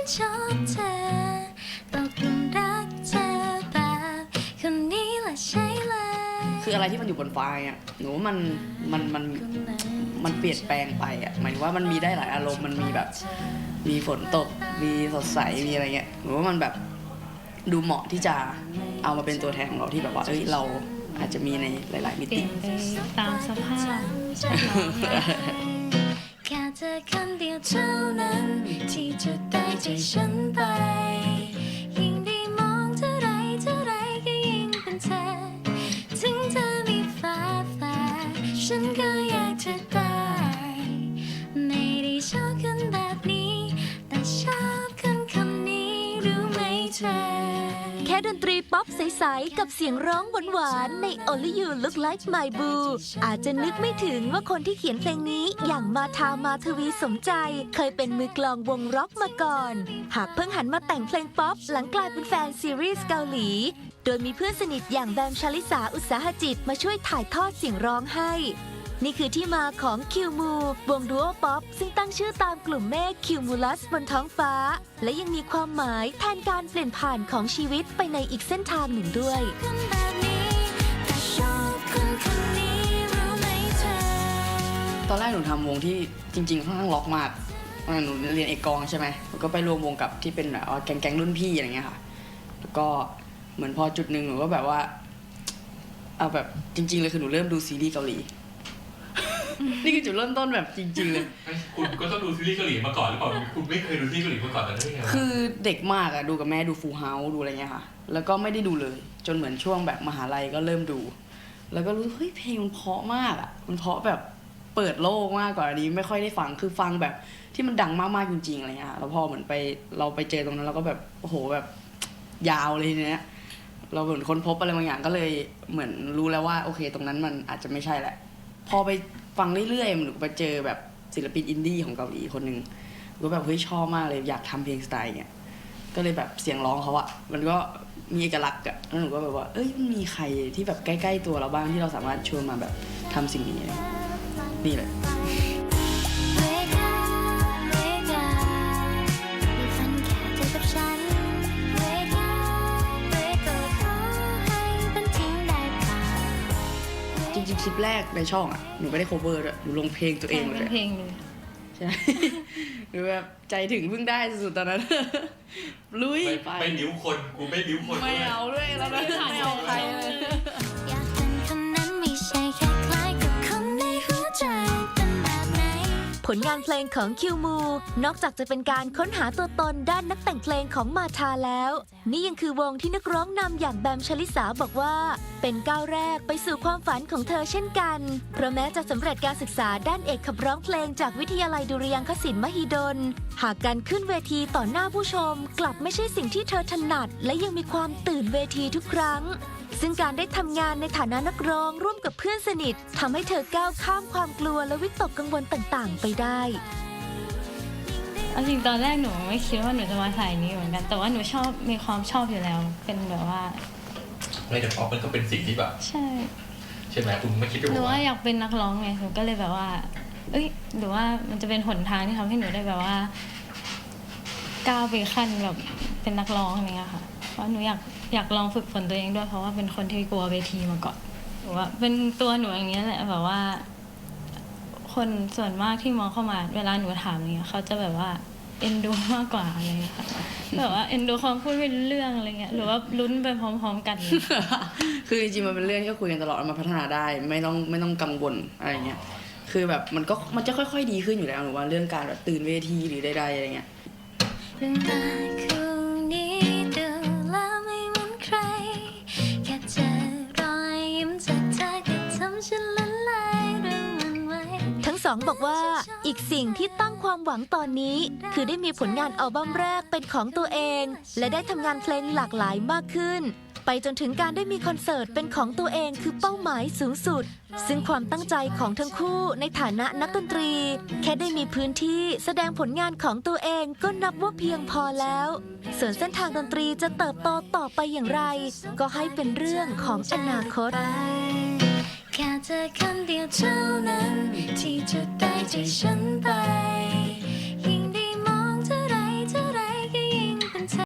ันชอบเธอตกลุรักเธอแบบคนนี้ละใช่เลยคืออะไรที่มันอยู่บนไฟอะหนูว่ามันมันมันมันเปลี่ยนแปลงไปอะหมายว่ามันมีได้หลายอารมณ์มันมีแบบ มีฝนตกมีสดใสมีอะไรเงี้ยหนูว่ามันแบบดูเหมาะที่จะเอามาเป็นตัวแทนของเราที่แบบว่าเอ้ยเราอาจจะมีในหลาย ๆ มิเปลี่ติ ยนไปตามสภาพ แค่เธอคนเดียวเท่านั้นที่จะ ใจฉันไป ยิ่งได้มองเท่าไรเท่าไรก็ยิ่งเป็นเธอ ถึงเธอมีฟ้าแฝดฉันก็อยากเธอตาย ดนตรีป๊อปใส ๆ กับเสียงร้องหวานๆใน Only You Look Like My Boo อาจจะนึกไม่ถึงว่าคนที่เขียนเพลงนี้อย่างมาทามาทวีสมใจ เคยเป็นมือกลองวงร็อกมาก่อน หากเพิ่งหันมาแต่งเพลงป๊อปหลังกลายเป็นแฟนซีรีส์เกาหลี โดยมีเพื่อนสนิทอย่างแบมชาลิสาอุตสาหจิตมาช่วยถ่ายทอดเสียงร้องให้ นี่คือที่มาของคิวมูวงดูโอป๊อปซึ่งตั้งชื่อตามกลุ่มเมฆคิวมูลัสบนท้องฟ้า และยังมีความหมายแทนการเปลี่ยนผ่านของชีวิตไปในอีกเส้นทางหนึ่งด้วยตอนแรกหนูทำวงที่จริงๆค่อนข้างล็อกมากอนนั้นหนูเรียนเอกกองใช่ไหมหนูก็ไปรวมวงกับที่เป็นแบบว่าแก๊งๆรุ่นพี่อะไรเงี้ยค่ะ แล้วก็เหมือนพอจุดหนึ่งหนูก็แบบว่า เอาแบบจริง ๆ เลยคือหนูเริ่มดูซีรีส์เกาหลี นี่คือจุดเริ่มต้นแบบจริง ๆ เลย คุณก็ต้องดูซีรีส์เกาหลีมาก่อนหรือเปล่าคุณไม่เคยดูซีรีส์เกาหลีมาก่อนแต่ได้ไงวะคือเด็กมากอะดูกับแม่ดูฟูเฮาดูอะไรเงี้ยค่ะ แล้วก็ไม่ได้ดูเลย จนเหมือนช่วงแบบมหาลัยก็เริ่มดู แล้วก็รู้เฮ้ยเพลงมันเพราะมากอะมันเพราะแบบเปิดโลกมากกว่าอันนี้ไม่ค่อยได้ฟังคือฟังแบบที่มันดังมากๆจริงๆอะไรเงี้ยค่ะแล้วพอเหมือนไปเราไปเจอตรงนั้นเราก็แบบโอ้โหแบบยาวเลยทีเนี้ยเราเหมือนค้นพบอะไรบางอย่างก็เลยเหมือนรู้แล้วว่า โอเค ตรงนั้นมันอาจจะไม่ใช่แหละ พอไป ฟังเรื่อยๆมันก็ไปเจอแบบศิลปินอินดี้ของเกาหลีคนหนึ่งก็แบบเฮ้ยชอบมากเลยอยากทำเพลงสไตล์เนี้ยก็เลยแบบเสียงร้องเขาอะมันก็มีเอกลักษณ์อะแล้วหนูก็แบบว่า เอ้ยมันมีใครที่แบบใกล้ ๆ ตัวเราบ้างที่เราสามารถชวนมาแบบทำสิ่งนี้ นี่แหละ ริงๆคลิปแรกในช่องอะหนูไม่ได้ cover ด้วยหนูลงเพลงตัวเองเลเป็นยเพลงเลย ใช่ หนูแบบใจถึงเพิ่งได้สุดๆตอนนั้น ลุยไม่ไป ไม่บิ้วคน กูไม่บิ้วคนไม่ด้วยเอาด้วยแล้วนะไม่เอาใครเลย ผลงานเพลงของคิวมู นอกจากจะเป็นการค้นหาตัวตนด้านนักแต่งเพลงของมาทาแล้ว นี่ยังคือวงที่นักร้องนำอย่างแบมชลิสาบอกว่า เป็นก้าวแรกไปสู่ความฝันของเธอเช่นกัน เพราะแม้จะสำเร็จการศึกษาด้านเอกขับร้องเพลงจากวิทยาลัยดุริยางคศิลป์มหิดล หากการขึ้นเวทีต่อหน้าผู้ชม กลับไม่ใช่สิ่งที่เธอถนัด และยังมีความตื่นเวทีทุกครั้ง ซึ่งการได้ทำงานในฐานะนักร้องร่วมกับเพื่อนสนิททำให้เธอก้าวข้ามความกลัวและวิตกกังวลต่างๆ ไปได้ เอาจริงตอนแรกหนูไม่คิดว่าหนูจะมาสายนี้เหมือนกัน แต่ว่าหนูชอบมีความชอบอยู่แล้ว เป็นแบบว่าไม่แต่พอมันก็เป็นสิ่งที่แบบใช่ใช่ไหมคุณไม่คิดหนูว่าว่าอยากเป็นนักร้องไงหนูก็เลยแบบว่า เอ้ยหรือว่ามันจะเป็นหนทางที่ทำให้หนูได้แบบว่าก้าวไปขั้นแบบเป็นนักร้องอะไรเงี้ยค่ะเพ ราะหนูอยากอยากลองฝึกฝนตัวเองด้วย เพราะว่าเป็นคนที่กลัวเวทีมาก่อนหนูว่าเป็นตัวหนูอย่างเงี้ยแหละแบบว่า คนส่วนมากที่มองเข้ามา เวลาหนูถามอะไรเงี้ยเขาจะแบบว่าเอ็นดูมากกว่าอะไรเงี้ยค่ะแบบว่าเอ็นดูความพูดไม่รู้เรื่องอะไรเงี้ยหรือว่าลุ้นไปพร้อม ๆ กัน คือจริงๆมันเป็นเรื่องที่คุยกันตลอดมันพัฒนาได้ไม่ต้องไม่ต้องกังวลอะไรเงี้ยคือแบบมันก็มันจะค่อย ๆ ดีขึ้นอยู่แล้วหนูว่าเรื่องการแบบตื่นเวทีหรือใดๆอะไรเงี้ย องบอกว่า อีกสิ่งที่ตั้งความหวังตอนนี้ คือได้มีผลงานอัลบั้มแรกเป็นของตัวเอง และได้ทำงานเพลงหลากหลายมากขึ้น ไปจนถึงการได้มีคอนเสิร์ตเป็นของตัวเองคือเป้าหมายสูงสุด ซึ่งความตั้งใจของทั้งคู่ในฐานะนักดนตรี แค่ได้มีพื้นที่แสดงผลงานของตัวเองก็นับว่าเพียงพอแล้ว ส่วนเส้นทางดนตรีจะเติบโตต่อไปอย่างไร ก็ให้เป็นเรื่องของอนาคต เธอคนเดียวเท่านั้น ที่จะได้ใจฉันไป